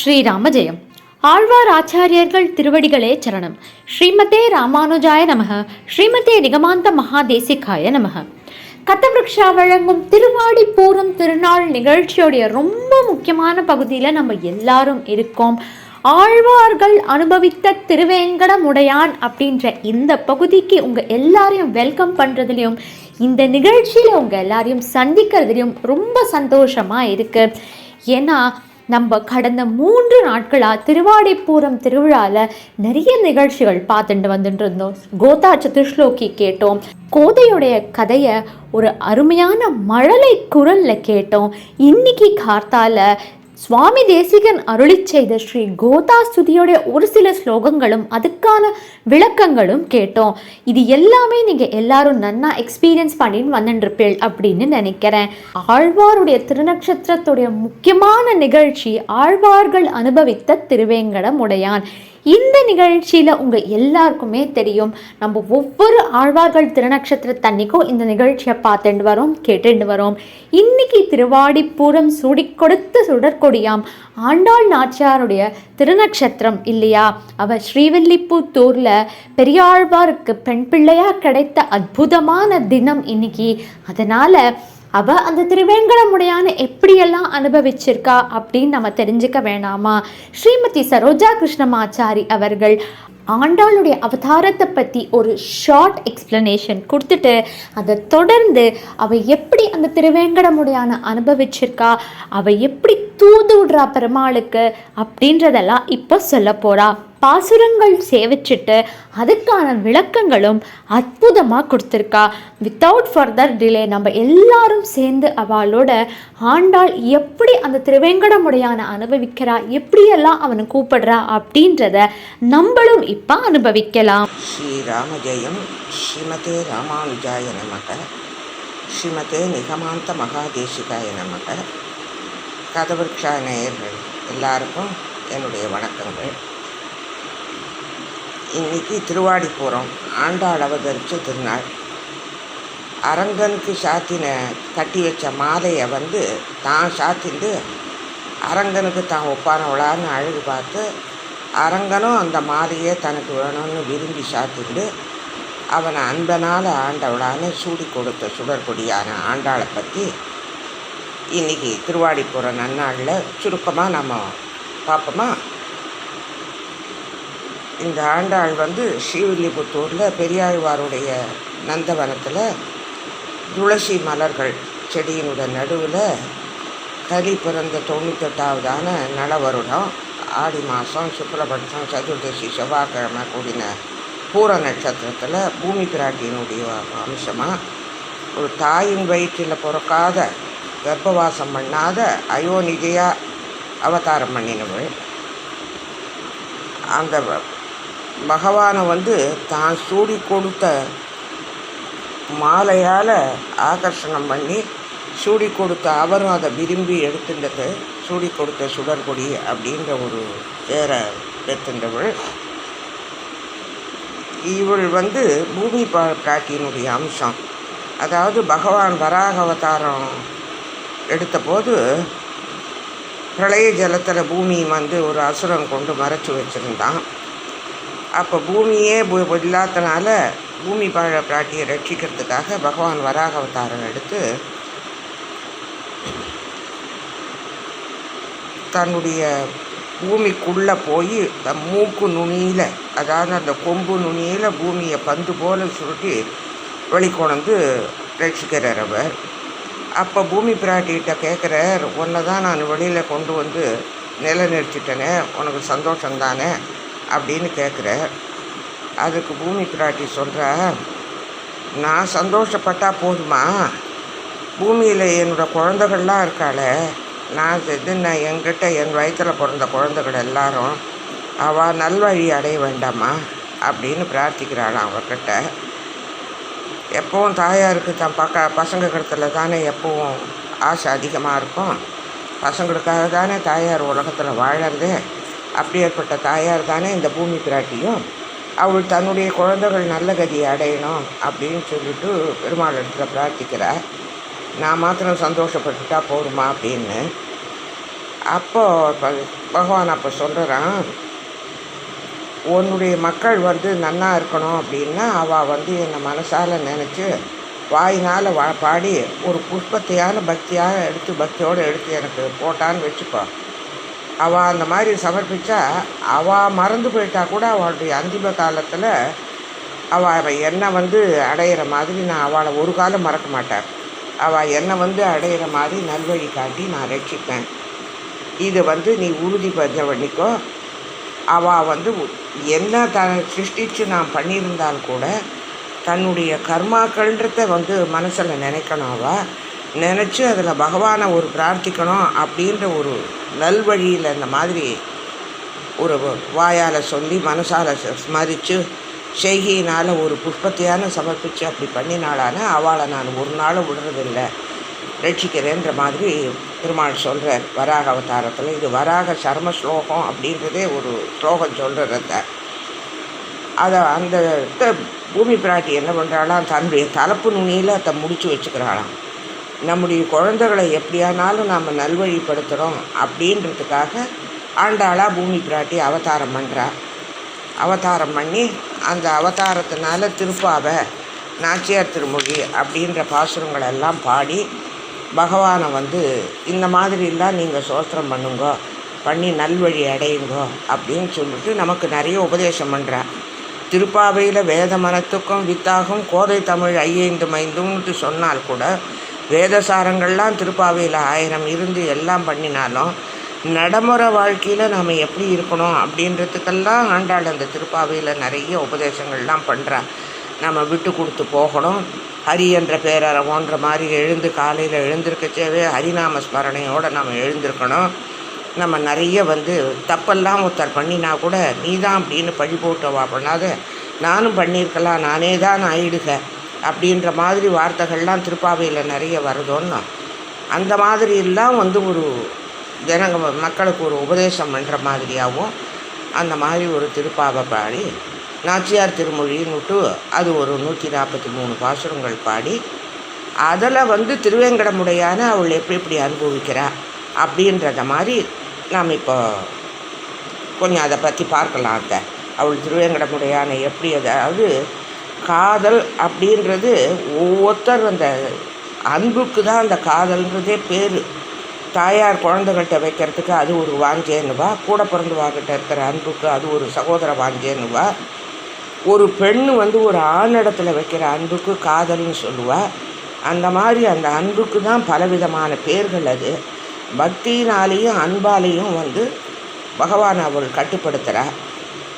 ஸ்ரீராம ஜெயம் ஆழ்வார் ஆச்சாரியர்கள் திருவடிகளே சரணம். ஸ்ரீமதே ராமானுஜாய நமக. ஸ்ரீமதே நிகமாந்த மகாதேசிகாய நமக. கத்தவிருக்ஷா வழங்கும் திருவாடி பூரம் திருநாள் நிகழ்ச்சியோடைய ரொம்ப முக்கியமான பகுதியில் நம்ம எல்லாரும் இருக்கோம். ஆழ்வார்கள் அனுபவித்த திருவேங்கடமுடையான் அப்படின்ற இந்த பகுதிக்கு உங்கள் எல்லாரையும் வெல்கம் பண்ணுறதுலையும் இந்த நிகழ்ச்சியில் உங்கள் எல்லாரையும் சந்திக்கிறதுலையும் ரொம்ப சந்தோஷமாக இருக்குது ஏன்னா நம்ம கடந்த மூன்று நாட்களாக திருவாடிப்பூரம் திருவிழாவில் நிறைய நிகழ்ச்சிகள் பார்த்துட்டு வந்துட்டு இருந்தோம். கோதா சதுர்ஸ்லோக்கி கேட்டோம். கோதையுடைய கதையை ஒரு அருமையான மழலை குரலில் கேட்டோம். இன்னைக்கு கார்த்தால சுவாமி தேசிகன் அருளி செய்த ஸ்ரீ கோதா ஸ்துதியோடைய ஒரு சில ஸ்லோகங்களும் அதுக்கான விளக்கங்களும் கேட்டோம். இது எல்லாமே நீங்கள் எல்லாரும் நன்னா எக்ஸ்பீரியன்ஸ் பண்ணின்னு வந்துருப்பீள் அப்படின்னு நினைக்கிறேன். ஆழ்வாருடைய திருநக்ஷத்திரத்துடைய முக்கியமான நிகழ்ச்சி ஆழ்வார்கள் அனுபவித்த திருவேங்கடமுடையான் இந்த நிகழ்ச்சியில் உங்கள் எல்லாருக்குமே தெரியும். நம்ம ஒவ்வொரு ஆழ்வார்கள் திருநக்ஷத்திரத்தன்னைக்கும் இந்த நிகழ்ச்சியை பார்த்துட்டு வரோம் கேட்டுட்டு வரோம். இன்னைக்கு திருவாடிப்பூரம் சுடி கொடுத்த சுடற்கொடியாம் ஆண்டாள் நாச்சியாருடைய திருநக்ஷத்திரம் இல்லையா? அவ ஸ்ரீவில்லிபுத்தூரில் பெரியாழ்வாருக்கு பெண் பிள்ளையாக கிடைத்த அற்புதமான தினம் இன்னைக்கு. அதனால் அவ அந்த திருவேங்கடமுடையான எப்படியெல்லாம் அனுபவிச்சிருக்கா அப்படின்னு நம்ம தெரிஞ்சுக்க வேணாமா? ஸ்ரீமதி சரோஜா கிருஷ்ணமாச்சாரி அவர்கள் ஆண்டாளுடைய அவதாரத்தை பற்றி ஒரு ஷார்ட் எக்ஸ்ப்ளனேஷன் கொடுத்துட்டு அதை தொடர்ந்து அவ எப்படி அந்த திருவேங்கடமுடையான அனுபவிச்சிருக்கா? அவ எப்படி தூது விடுறா பெருமாளுக்கு அப்படின்றதெல்லாம் இப்போ சொல்ல போறா. பாசுரங்கள் சேவிச்சிட்டு அதுக்கான விளக்கங்களும் அற்புதமாக கொடுத்துருக்கா. வித்தவுட் ஃபர்தர் டிலே நம்ம எல்லாரும் சேர்ந்து அவளோட ஆண்டாள் எப்படி அந்த திருவேங்கடமுடையான அனுபவிக்கிறா எப்படியெல்லாம் அவனை கூப்பிடுறா அப்படின்றத நம்மளும் இப்போ அனுபவிக்கலாம். ஸ்ரீராமஜெயம் ஸ்ரீமதே ராமானுஜாய நமக. ஸ்ரீமதே நிகமாந்த மகாதேசிகாய நமக. கதவிருக்ஷா நேயர்கள் எல்லாருக்கும் என்னுடைய வணக்கங்கள். இன்றைக்கி திருவாடிபுரம் ஆண்டாள் அவதரித்த திருநாள். அரங்கனுக்கு சாத்தின கட்டி வச்ச மாலையை வந்து தான் சாத்திண்டு அரங்கனுக்கு தான் ஒப்பானவளான்னு அழகு பார்த்து அரங்கனும் அந்த மாலையே தனக்கு வேணும்னு விரும்பி சாத்திண்டு அவனை அன்பனால் ஆண்டவளான்னு சூடி கொடுத்த சுடற்கொடியான ஆண்டாளை பற்றி இன்றைக்கி திருவாடிப்புற நன்னாளில் சுருக்கமாக நம்ம பார்ப்போமா? இந்த ஆண்டாள் வந்து ஸ்ரீவில்லிபுத்தூரில் பெரியாழ்வாருடைய நந்தவனத்தில் துளசி மலர்கள் செடியினுடைய நடுவில் கலி பிறந்த தொண்ணூத்தெட்டாவதான நல வருடம் ஆடி மாதம் சுக்கரபட்சம் சதுர்தசி செவ்வாய்க்கிழமை கூடின பூர நட்சத்திரத்தில் பூமி பிராட்டியினுடைய அம்சமாக ஒரு தாயின் வயிற்றில் பிறக்காத கர்ப்பவாசம் பண்ணாத அயோனிதையாக அவதாரம் பண்ணினவள் அந்த பகவானை வந்து தான் சூடி கொடுத்த மாலையால் ஆகர்ஷணம் பண்ணி சூடி கொடுத்த அவரும் அதை விரும்பி எடுத்துட்டது சூடி கொடுத்த சுடர்கொடி அப்படின்ற ஒரு பேரை பெற்றுண்டவள் இவள் வந்து பூமி பா அம்சம். அதாவது பகவான் வராக அவதாரம் எடுத்தபோது பிரளய ஜலத்தில் பூமி வந்து ஒரு அசுரம் கொண்டு மறைச்சி வச்சுருந்தான். அப்போ பூமியே இல்லாதனால பூமி பழ பிராட்டியை ரட்சிக்கிறதுக்காக பகவான் வராக அவதாரம் எடுத்து தன்னுடைய பூமிக்குள்ளே போய் தன் மூக்கு நுனியில் அதாவது அந்த கொம்பு நுனியில் பூமியை பந்து போல சுருட்டி வெளிக்கொணந்து ரட்சிக்கிறார் அவர். அப்போ பூமி பிராட்டிகிட்ட கேட்குற உன்னை தான் நான் வெளியில் கொண்டு வந்து நிலைநிறுத்திட்டேனே உனக்கு சந்தோஷம் தானே அப்படின்னு கேட்குற அதுக்கு பூமி பிராட்டி சொல்கிற நான் சந்தோஷப்பட்டால் போதுமா? பூமியில் என்னோட குழந்தைகள்லாம் இருக்காளே நான் இது நான் என்கிட்ட என் வயிற்றில் பிறந்த குழந்தைகள் எல்லாரும் அவள் நல்வழி அடைய வேண்டாமா? அப்படின்னு பிரார்த்திக்கிறாளாம் அவர்கிட்ட. எப்போவும் தாயாருக்கு தான் பக்க பசங்க கிடத்துல தானே எப்போவும் ஆசை அதிகமாக இருக்கும். பசங்களுக்காக தானே தாயார் உலகத்தில் வாழறது. அப்படியேற்பட்ட தாயார் தானே இந்த பூமி பிராட்டியும் அவள் தன்னுடைய குழந்தைகள் நல்ல கதியை அடையணும் அப்படின்னு சொல்லிட்டு பெருமாள் இடத்துல பிரார்த்திக்கிறார். நான் மாத்திரம் சந்தோஷப்பட்டுட்டா போதுமா அப்படின்னு. அப்போ பகவான் அப்போ சொல்கிறான் உன்னுடைய மக்கள் வந்து நன்னா இருக்கணும் அப்படின்னா அவள் வந்து என்னை மனசால் நினச்சி வாயினால் வா பாடி ஒரு புஷ்பத்தையான பக்தியாக எடுத்து பக்தியோடு எடுத்து எனக்கு போட்டான்னு வச்சுக்கோ. அவள் அந்த மாதிரி சமர்ப்பித்தா அவள் மறந்து போயிட்டா கூட அவளுடைய அந்திம காலத்தில் அவள் என்னை வந்து அடையிற மாதிரி நான் அவளை ஒரு காலம் மறக்க மாட்டேன். அவள் என்னை வந்து அடையிற மாதிரி நல்வழி காட்டி நான் ரட்சிப்பேன். இதை வந்து நீ உறுதி பண்ண பண்ணிக்கோ. அவள் வந்து என்ன த சிருஷ்டித்து நான் பண்ணியிருந்தால் கூட தன்னுடைய கர்மாக்கள்ன்றத வந்து மனசில் நினைக்கணும் அவள் நினச்சி அதில் பகவானை ஒரு பிரார்த்திக்கணும் அப்படின்ற ஒரு நல்வழியில் இந்த மாதிரி ஒரு வாயால் சொல்லி மனசால் ஸ்மரித்து செய்கையினால் ஒரு புஷ்பத்தையான சமர்ப்பித்து அப்படி பண்ணினாலான அவளை நான் ஒரு நாளும் விடுறதில்லை. ரட்சிக்கிறேன்ற மாதிரி பெருமாள் சொல்கிறார் வராக அவதாரத்தில். இது வராக சர்ம ஸ்லோகம் அப்படின்றதே ஒரு ஸ்லோகம் சொல்கிறத அதை அந்த த- பூமி பிராட்டி என்ன பண்ணுறாளாம் தன்னுடைய தலப்பு நுனியில் அதை முடித்து வச்சுக்கிறாளாம். நம்முடைய குழந்தைகளை எப்படியானாலும் நாம் நல்வழிப்படுத்துகிறோம் அப்படின்றதுக்காக ஆண்டாளாக பூமி பிராட்டி அவதாரம் பண்ணுறா அவதாரம் பண்ணி அந்த அவதாரத்தினால திருப்பாவை நாச்சியார் திருமொழி அப்படின்ற பாசுரங்களெல்லாம் பாடி பகவானை வந்து இந்த மாதிரிலாம் நீங்கள் சோஸ்திரம் பண்ணுங்க பண்ணி நல்வழி அடையுங்கோ அப்படின்னு சொல்லிட்டு நமக்கு நிறைய உபதேசம் பண்ணுறார் திருப்பாவையில் வேத மனத்துக்கும் வித்தாகும் கோதை தமிழ் ஐயைந்து மைந்தும்னுட்டு சொன்னால் கூட வேதசாரங்கள்லாம் திருப்பாவையில் ஆயிரம் இருந்து எல்லாம் பண்ணினாலும் நடைமுறை வாழ்க்கையில் நாம் எப்படி இருக்கணும் அப்படின்றதுக்கெல்லாம் ஆண்டாள் அந்த திருப்பாவையில் நிறைய உபதேசங்கள்லாம் பண்ணுறா நம்ம விட்டு கொடுத்து போகணும். ஹரி என்ற பேரறவோன்ற மாதிரி எழுந்து காலையில் எழுந்திருக்கச்சேவே ஹரிநாம ஸ்மரணையோடு நம்ம எழுந்திருக்கணும். நம்ம நிறைய வந்து தப்பெல்லாம் ஒருத்தர் பண்ணினா கூட நீ தான் அப்படின்னு பழி போட்டவா பண்ணாத. நானும் பண்ணியிருக்கலாம் நானே தான் ஆயிடுக. அப்படின்ற மாதிரி வார்த்தைகள்லாம் திருப்பாவையில் நிறைய வருதோன்னு. அந்த மாதிரி எல்லாம் வந்து ஒரு ஜனங்க மக்களுக்கு ஒரு உபதேசம் பண்ணுற மாதிரியாகவும் அந்த மாதிரி ஒரு திருப்பாவை பாடி நாச்சியார் திருமொழின்னு விட்டு அது ஒரு நூற்றி நாற்பத்தி மூணு பாசுரங்கள் பாடி அதில் வந்து திருவேங்கடமுடையான அவள் எப்படி எப்படி அனுபவிக்கிறா? அப்படின்றத மாதிரி நாம் இப்போ கொஞ்சம் அதை பற்றி பார்க்கலாம் அத்தை. அவள் திருவேங்கடமுடையான எப்படி அதாவது காதல் அப்படின்றது ஒவ்வொருத்தர் அந்த அன்புக்கு தான் அந்த காதல்ன்றதே பேர். தாயார் குழந்தைகள்கிட்ட வைக்கிறதுக்கு அது ஒரு வாஞ்சேன்னுவா கூட பிறந்தவாகிட்ட இருக்கிற அன்புக்கு அது ஒரு சகோதர வாஞ்சேன்னுவா ஒரு பெண் வந்து ஒரு ஆணிடத்தில் வைக்கிற அன்புக்கு காதல்னு சொல்லுவா. அந்த மாதிரி அந்த அன்புக்கு தான் பலவிதமான பேர்கள் அது. பக்தியினாலேயும் அன்பாலேயும் வந்து பகவான் அவள் கட்டுப்படுத்துகிறார்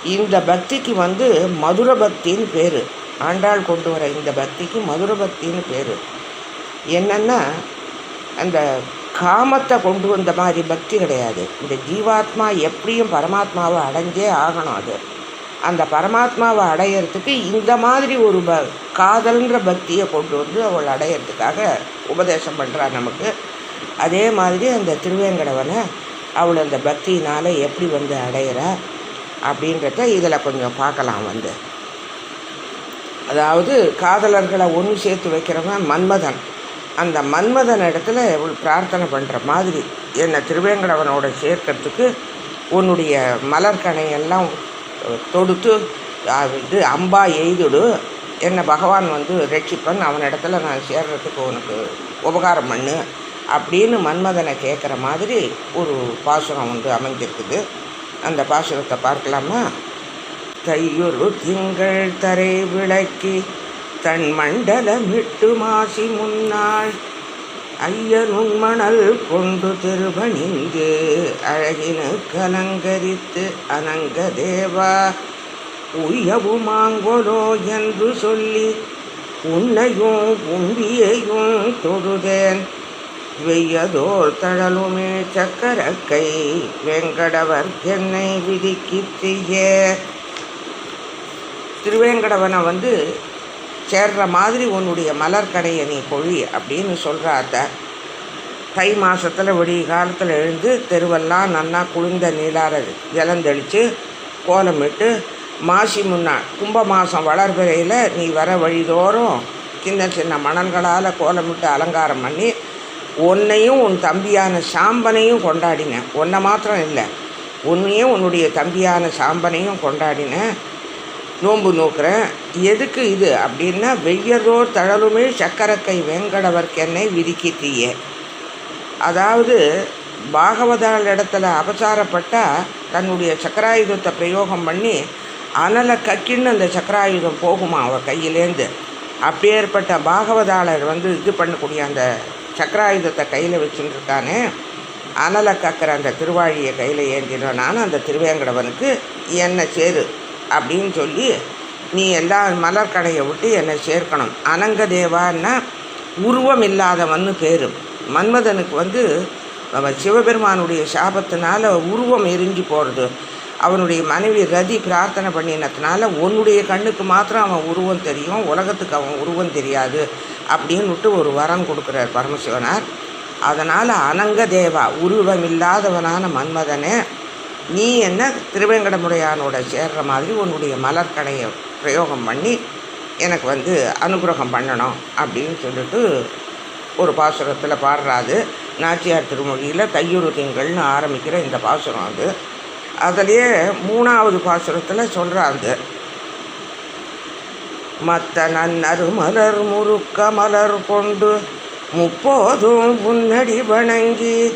இந்த பக்திக்கு வந்து மதுர பக்தின்னு பேர். ஆண்டாள் கொண்டு வர இந்த பக்திக்கு மதுர பக்தின்னு பேர். என்னென்னா அந்த காமத்தை கொண்டு வந்த மாதிரி பக்தி கிடையாது. இந்த ஜீவாத்மா எப்படியும் பரமாத்மாவை அடைஞ்சே ஆகணும் அது. அந்த பரமாத்மாவை அடையிறதுக்கு இந்த மாதிரி ஒரு ப காதல்ன்ற பக்தியை கொண்டு வந்து அவள் அடையிறதுக்காக உபதேசம் பண்ணுறா நமக்கு. அதே மாதிரி அந்த திருவேங்கடவனை அவள் அந்த பக்தியினால் எப்படி வந்து அடையிறா அப்படின்றத இதில் கொஞ்சம் பார்க்கலாம் வந்து. அதாவது காதலர்களை ஒன்று சேர்த்து வைக்கிறவன் மன்மதன். அந்த மன்மதன் இடத்துல இவள் பிரார்த்தனை பண்ணுற மாதிரி என்னை திருவேங்கடவனோட சேர்க்கறதுக்கு உன்னுடைய மலர்கனையெல்லாம் தொடுத்து இது அம்பா எய்துடு. என்னை பகவான் வந்து ரட்சிப்பன் அவன் இடத்துல நான் சேர்றதுக்கு உனக்கு உபகாரம் பண்ணு அப்படின்னு மன்மதனை கேட்குற மாதிரி ஒரு பாசுரம் வந்து அமைஞ்சிருக்குது. அந்த பாசுரத்தை பார்க்கலாமா? தையொரு திங்கள் தரை விளக்கி தன் மண்டலமிட்டு மாசி முன்னாள் ஐயரும் மணல் கொண்டு திருபணிந்து அழகினு கலங்கரித்து அனங்க தேவா உய்யவுமாங்கொலோ என்று சொல்லி உன்னையும் உம்பியையும் தொழுதேன் வெய்யதோர் தழலுமே சக்கரக்கை வெங்கடவர் என்னை விதிக்கித்திய திருவேங்கடவனை வந்து சேர்ற மாதிரி உன்னுடைய மலர் கடையை நீ பொழி அப்படின்னு சொல்கிறாத்த தை மாதத்தில் விடிய காலத்தில் எழுந்து தெருவெல்லாம் நன்னா குளிர்ந்த நீளார ஜலந்தளித்து கோலமிட்டு மாசி முன்னாள் கும்ப மாதம் வளர்பிறையில் நீ வர வழிதோறும் சின்ன சின்ன மணல்களால் கோலமிட்டு அலங்காரம் பண்ணி உன்னையும் உன் தம்பியான சாம்பனையும் கொண்டாடினேன் உன்னை மாத்திரம் இல்லை உன்னையும் உன்னுடைய தம்பியான சாம்பனையும் கொண்டாடினேன் நோன்பு நோக்கிறேன். எதுக்கு இது? அப்படின்னா வெய்யதோர் தழலுமே சக்கரக்கை வெங்கடவர்க்கென்னை விதிக்கிட்டியே. அதாவது பாகவதாள் இடத்துல அபசாரப்பட்டால் தன்னுடைய சக்கராயுதத்தை பிரயோகம் பண்ணி அனலை கக்கின்னு அந்த சக்கராயுதம் போகுமா அவள் கையிலேருந்து அப்பேற்பட்ட பாகவதாளர் வந்து இது பண்ணக்கூடிய அந்த சக்கராயுதத்தை கையில் வச்சுட்டுருக்கானே அனலை கக்கிற அந்த திருவாழியை கையில் ஏந்தினான்னு அந்த திருவேங்கடவனுக்கு என்னை சேரு? அப்படின்னு சொல்லி நீ எல்லா மலர் கடையை விட்டு என்னை சேர்க்கணும். அனங்க தேவான்னா உருவம் இல்லாதவன்னு பேர். மன்மதனுக்கு வந்து சிவபெருமானுடைய சாபத்தினால உருவம் எரிஞ்சு போகிறது அவனுடைய மனைவி ரதி பிரார்த்தனை பண்ணினதுனால உன்னுடைய கண்ணுக்கு மாத்திரம் அவன் உருவம் தெரியும் உலகத்துக்கு அவன் உருவம் தெரியாது அப்படின்னுட்டு ஒரு வரம் கொடுக்குறார் பரமசிவனார். அதனால் அனங்க தேவா உருவம் இல்லாதவனான மன்மதனே நீ என்ன திருவேங்கடமுடையானோட சேர்ற மாதிரி உன்னுடைய மலர்கடையை பிரயோகம் பண்ணி எனக்கு வந்து அனுகிரகம் பண்ணணும் அப்படின்னு சொல்லிட்டு ஒரு பாசுரத்தில் பாடுறாது நாச்சியார் திருமொழியில் தையுறு திங்கள்னு ஆரம்பிக்கிற இந்த பாசுரம் அது. அதுலேயே மூணாவது பாசுரத்தில் சொல்கிறாங்க மத்த நன்னரு மலர் முறுக்க மலர் கொண்டு முப்போதும் முன்னடி வணங்கி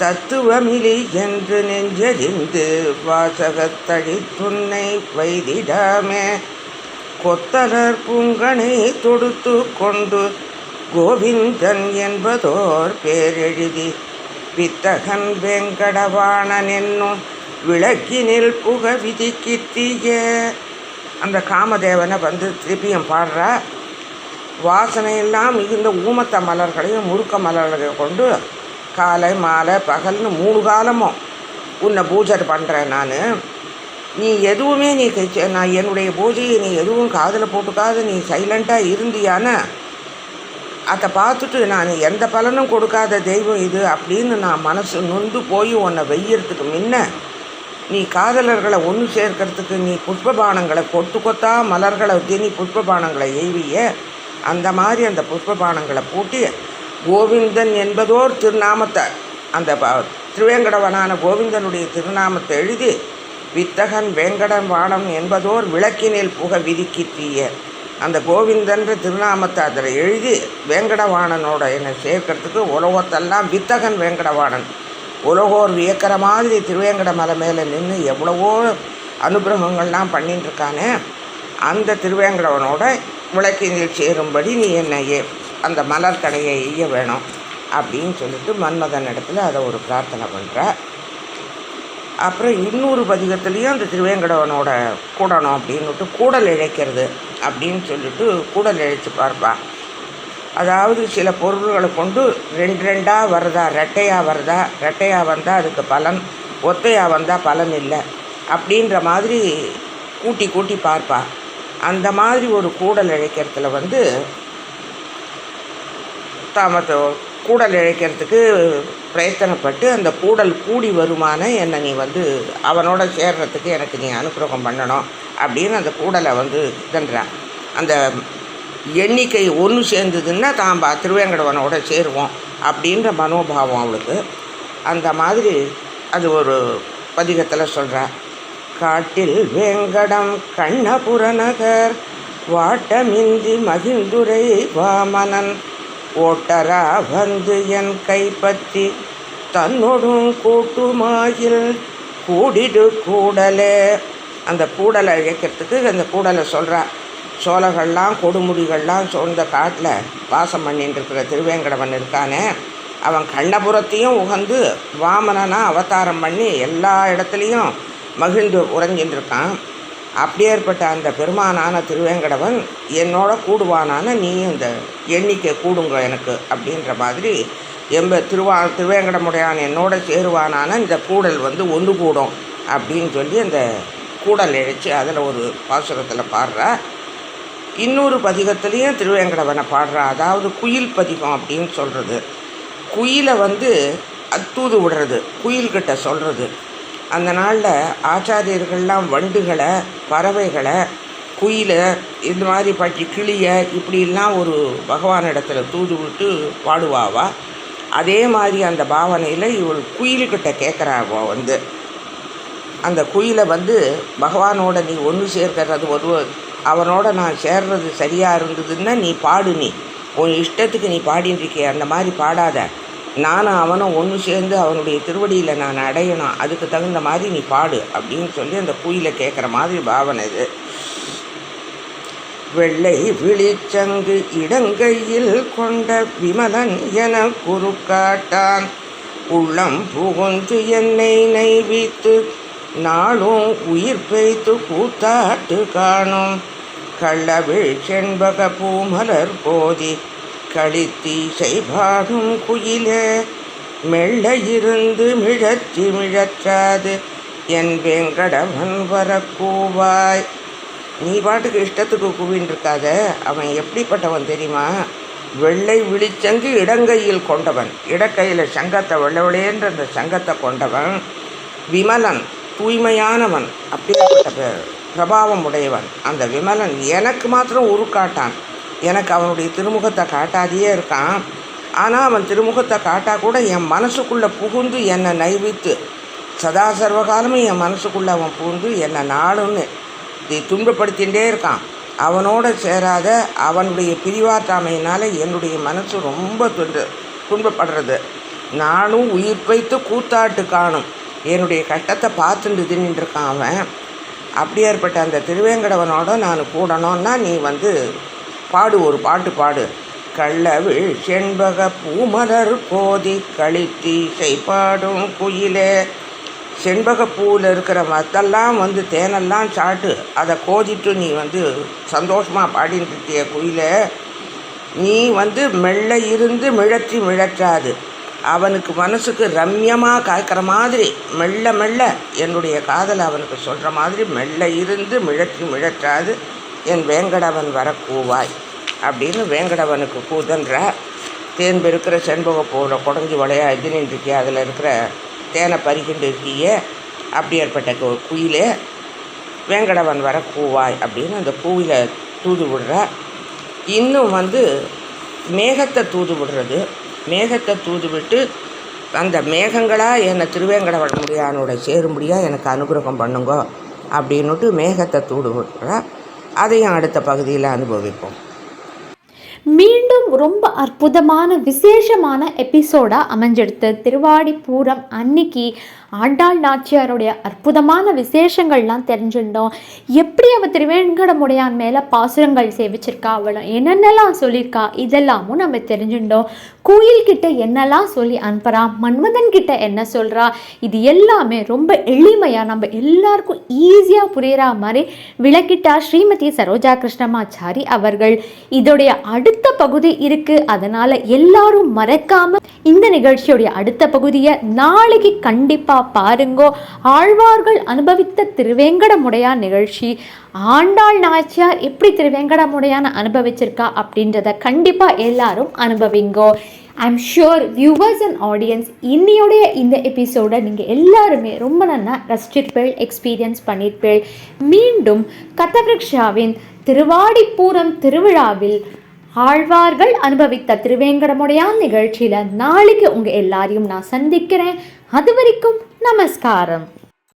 தத்துவமிலி என்று நெஞ்சறிந்து வாசகத்தடி துன்னை வைதிடாமே. கொத்தலர் பூங்கனை தொடுத்து கொண்டு கோவிந்தன் என்பதோர் பேரெழுதி. பித்தகன் வெங்கடவாணன் என்னும் விளக்கினில் புக விதிக்கித்திய அந்த காமதேவனை வந்து திருப்பியும் பாடுற வாசனையெல்லாம் மிகுந்த ஊமத்த மலர்களையும் முறுக்க மலர்களையும் கொண்டு காலை மாலை பகல்னு மூணு காலமும் உன்னை பூஜை பண்ணுறேன் நான். நீ எதுவுமே நீ கை- நான் என்னுடைய பூஜையை நீ எதுவும் காதில் போட்டுக்காத நீ சைலண்ட்டாக இருந்தியான அதை பார்த்துட்டு நான் எந்த பலனும் கொடுக்காத தெய்வம் இது அப்படின்னு நான் மனசு நொந்து போய் உன்னை வெய்யறதுக்கு முன்ன நீ காதலர்களை ஒன்று சேர்க்கறதுக்கு நீ புஷ்பபானங்களை கொத்து கொத்தா மலர்களை தினி புஷ்பபானங்களை எய்விய அந்த மாதிரி அந்த புஷ்பபானங்களை பூட்டி கோவிந்தன் என்பதோர் திருநாமத்தை அந்த திருவேங்கடவனான கோவிந்தனுடைய திருநாமத்தை எழுதி வித்தகன் வேங்கடன் வாணம் என்பதோர் விளக்கினில் புக விதிக்கிற்றிய அந்த கோவிந்தன்ற திருநாமத்தை அதில் எழுதி வேங்கடவாணனோட என்னை சேர்க்கறதுக்கு உலகத்தெல்லாம் வித்தகன் வேங்கடவாணன் உலகோர் வியக்கிற மாதிரி திருவேங்கட மலை மேலே நின்று எவ்வளவோ அனுகிரகங்கள்லாம் பண்ணிட்டுருக்கானே அந்த திருவேங்கடவனோட விளக்கினில் சேரும்படி நீ என்னை ஏ- அந்த மலர் கடையை எய்ய வேணும் அப்படின்னு சொல்லிட்டு மன்மதன் இடத்துல அதை ஒரு பிரார்த்தனை பண்ணுற அப்புறம் இன்னொரு பதிகத்துலேயும் அந்த திருவேங்கடவனோட கூடணும் அப்படின்னுட்டு கூடல் இழைக்கிறது அப்படின்னு சொல்லிட்டு கூடல் இழைச்சி பார்ப்பா. அதாவது சில பொருள்களை கொண்டு ரெண்டு ரெண்டாக வருதா ரெட்டையாக வருதா ரெட்டையாக வந்தால் அதுக்கு பலன் ஒத்தையாக வந்தால் பலன் இல்லை அப்படின்ற மாதிரி கூட்டி கூட்டி பார்ப்பா. அந்த மாதிரி ஒரு கூடல் இழைக்கிறதுல வந்து தாமத்தை கூடல் இழைக்கிறதுக்கு பிரயத்தனப்பட்டு அந்த கூடல் கூடி வருமான என்னை நீ வந்து அவனோட சேர்றதுக்கு எனக்கு நீ அனுகிரகம் பண்ணணும் அப்படின்னு அந்த கூடலை வந்து இதுன்றான் அந்த எண்ணிக்கை ஒன்று சேர்ந்ததுன்னா தான் பா திருவேங்கடவனோட சேருவோம் அப்படின்ற மனோபாவம் அவளுக்கு. அந்த மாதிரி அது ஒரு பதிகத்தில் சொல்கிறா காட்டில் வேங்கடம் கண்ணபுரநகர் வாட்டமின்றி மகிழ்ந்துரை வாமனன். ஓட்டரா வந்து என் கைப்பற்றி தன்னோடும் கூட்டுமாயில் கூடிடு கூடலே. அந்த கூடலை இழைக்கிறதுக்கு அந்த கூடலை சொல்கிறா சோழர்கள்லாம் கொடுமுடிகள்லாம் சோழ்ந்த காட்டில் வாசம் பண்ணிட்டு இருக்கிற திருவேங்கடவன் இருக்கானே. அவன் கண்ணபுரத்தையும் உகந்து வாமனனாக அவதாரம் பண்ணி எல்லா இடத்துலையும் மகிழ்ந்து உறைஞ்சின்னு இருக்கான் அப்படியேற்பட்ட அந்த பெருமானான திருவேங்கடவன் என்னோட கூடுவானான நீயும் இந்த எண்ணிக்கை கூடுங்க எனக்கு அப்படின்ற மாதிரி எம்ப திருவா திருவேங்கடமுடையான் என்னோட சேருவானான இந்த கூடல் வந்து ஒன்று கூடும் அப்படின்னு சொல்லி அந்த கூடல் இழைச்சி அதில் ஒரு பாசுரத்தில் பாடுறா. இன்னொரு பதிகத்துலேயும் திருவேங்கடவனை பாடுறா. அதாவது குயில் பதிகம் அப்படின்னு சொல்கிறது குயிலை வந்து அத்தூது விடுறது. குயில்கிட்ட சொல்கிறது அந்த நாளில் ஆச்சாரியர்கள்லாம் வண்டுகளை பறவைகளை குயிலை இந்த மாதிரி பட்டி கிளியை இப்படிலாம் ஒரு பகவான் இடத்துல தூது விட்டு பாடுவாவா? அதே மாதிரி அந்த பாவனையில் இவள் குயில்கிட்ட கேட்குறாவோ வந்து. அந்த குயிலை வந்து பகவானோட நீ ஒன்று சேர்க்கிறது ஒரு அவனோட நான் சேர்றது சரியாக இருந்ததுன்னா நீ பாடு நீ. உன் இஷ்டத்துக்கு நீ பாடின்னு இருக்கிய அந்த மாதிரி பாடாத. நானும் அவனும் ஒன்று சேர்ந்து அவனுடைய திருவடியில் நான் அடையணும். அதுக்கு தகுந்த மாதிரி நீ பாடு அப்படின்னு சொல்லி அந்த குயிலை கேட்குற மாதிரி பாவனை இது. வெள்ளை விழிச்சங்கு இடங்கையில் கொண்ட விமலன் என குறுக்காட்டான். உள்ளம் புகுந்து என்னை நைவித்து நாளும் உயிர் பெய்த்து கூத்தாட்டு காணும். கள்ளவிழ் செண்பக பூமலர் போதி களித்தீசை பாடும் குயிலே. மெல்ல இருந்து மிழற்றி மிழற்றாது என் வெங்கடவன் கூவாய் நீ பாட்டுக்கு இஷ்டத்துக்கு கூவின் இருக்காத அவன் எப்படிப்பட்டவன் தெரியுமா? வெள்ளை விழிச்சங்கு இடங்கையில் கொண்டவன். இடக்கையில் சங்கத்தை வெள்ளை அந்த சங்கத்தை கொண்டவன். விமலன் தூய்மையானவன். அப்படிப்பட்ட பிரபாவம் உடையவன். அந்த விமலன் எனக்கு மாத்திரம் உருக்காட்டான். எனக்கு அவனுடைய திருமுகத்தை காட்டாதியே இருக்கான். ஆனால் அவன் திருமுகத்தை காட்டா கூட என் மனசுக்குள்ளே புகுந்து என்னை நைவித்து சதா சர்வகாலமும் என் மனசுக்குள்ளே அவன் புகுந்து என்னை நாளுன்னு இதை துன்பப்படுத்திகிட்டே இருக்கான். அவனோட சேராத அவனுடைய பிரிவாற்றாமையினால் என்னுடைய மனசு ரொம்ப துன்ப துன்பப்படுறது. நானும் உயிர் வைத்து கூத்தாட்டு காணும். என்னுடைய கட்டத்தை பார்த்துட்டு தின்னுட்டு இருக்கான் அவன். அப்படியேற்பட்ட அந்த திருவேங்கடவனோட நான் கூடணும்னா நீ வந்து பாடு ஒரு பாட்டு பாடு. கள்ளவிழ் செண்பக பூமலர் கோதி களித்தீசை பாடும் குயிலே. செண்பகப்பூவில் இருக்கிற மத்தெல்லாம் வந்து தேனெல்லாம் சாட்டு. அதை கோதிட்டு நீ வந்து சந்தோஷமாக பாடிட்டு இருக்கிய குயிலே. நீ வந்து மெல்ல இருந்து மிழற்றி மிழற்றாது. அவனுக்கு மனசுக்கு ரம்யமாக காய்க்கிற மாதிரி மெல்ல மெல்ல என்னுடைய காதலை அவனுக்கு சொல்கிற மாதிரி மெல்ல இருந்து மிழற்றி மிழற்றாது. என் வேங்கடவன் வர கூவாய். அப்படின்னு வேங்கடவனுக்கு கூதன்ற தேன் செண்பக பூவில் குடஞ்சி வளையா இது இருக்கிய அதில் இருக்கிற தேனை பறிக்கிட்டு இருக்கியே அப்படியேற்பட்ட கு- குயிலே வேங்கடவன் வர கூவாய் அப்படின்னு அந்த கூவில தூது விடுற. இன்னும் வந்து மேகத்தை தூது விடுறது. மேகத்தை தூது விட்டு அந்த மேகங்களாக என்னை திருவேங்கடவன் முடியானோட சேரும்படியாக எனக்கு அனுகிரகம் பண்ணுங்க அப்படின்னுட்டு மேகத்தை தூது விடுற. அதையும் அடுத்த பகுதியில் அனுபவிப்போம். மீண்டும் ரொம்ப அற்புதமான விசேஷமான எபிசோடா அமைஞ்செடுத்து திருவாடிப்பூரம் அன்னைக்கு ஆண்டாள் நாச்சியாருடைய அற்புதமான விசேஷங்கள்லாம் தெரிஞ்சிருந்தோம். எப்படி அவள் திருவேங்கடமுடையான் மேலே பாசுரங்கள் சேவிச்சிருக்கா அவளை என்னென்னலாம் சொல்லியிருக்கா இதெல்லாமும் நம்ம தெரிஞ்சுட்டோம் கோயில்கிட்ட என்னெல்லாம் சொல்லி அனுப்புகிறா மன்மதன் கிட்ட என்ன சொல்கிறா இது எல்லாமே ரொம்ப எளிமையாக நம்ம எல்லாருக்கும் ஈஸியாக புரியுற மாதிரி விளக்கிட்டா ஸ்ரீமதி சரோஜா கிருஷ்ணமாச்சாரி அவர்கள். இதோடைய அடுத்த பகுதி இருக்கு அதனால எல்லாரும் மறக்காம இந்த நிகழ்ச்சியுடைய அடுத்த பகுதியை நாளைக்கு கண்டிப்பா பாருங்கோ. ஆழ்வார்கள் அனுபவித்த திருவேங்கடமுடையான் நிகழ்ச்சி. ஆண்டாள் நாச்சியார் எப்படி திருவேங்கடமுடையான அனுபவிச்சிருக்கா அப்படின்றத கண்டிப்பாக எல்லாரும் அனுபவிங்கோ. I'm sure viewers and audience இன்னையோடைய இந்த எபிசோடை நீங்கள் எல்லாருமே ரொம்ப நல்லா ரசிச்சிருப்பீள் எக்ஸ்பீரியன்ஸ் பண்ணியிருப்பீள் மீண்டும் கதவிருக்ஷாவின் திருவாடிப்பூரம் திருவிழாவில் ஆழ்வார்கள் அனுபவித்த திருவேங்கடமுடையான் நிகழ்ச்சியில் நாளைக்கு உங்கள் எல்லாரையும் நான் சந்திக்கிறேன். அது வரைக்கும் నమస్కారం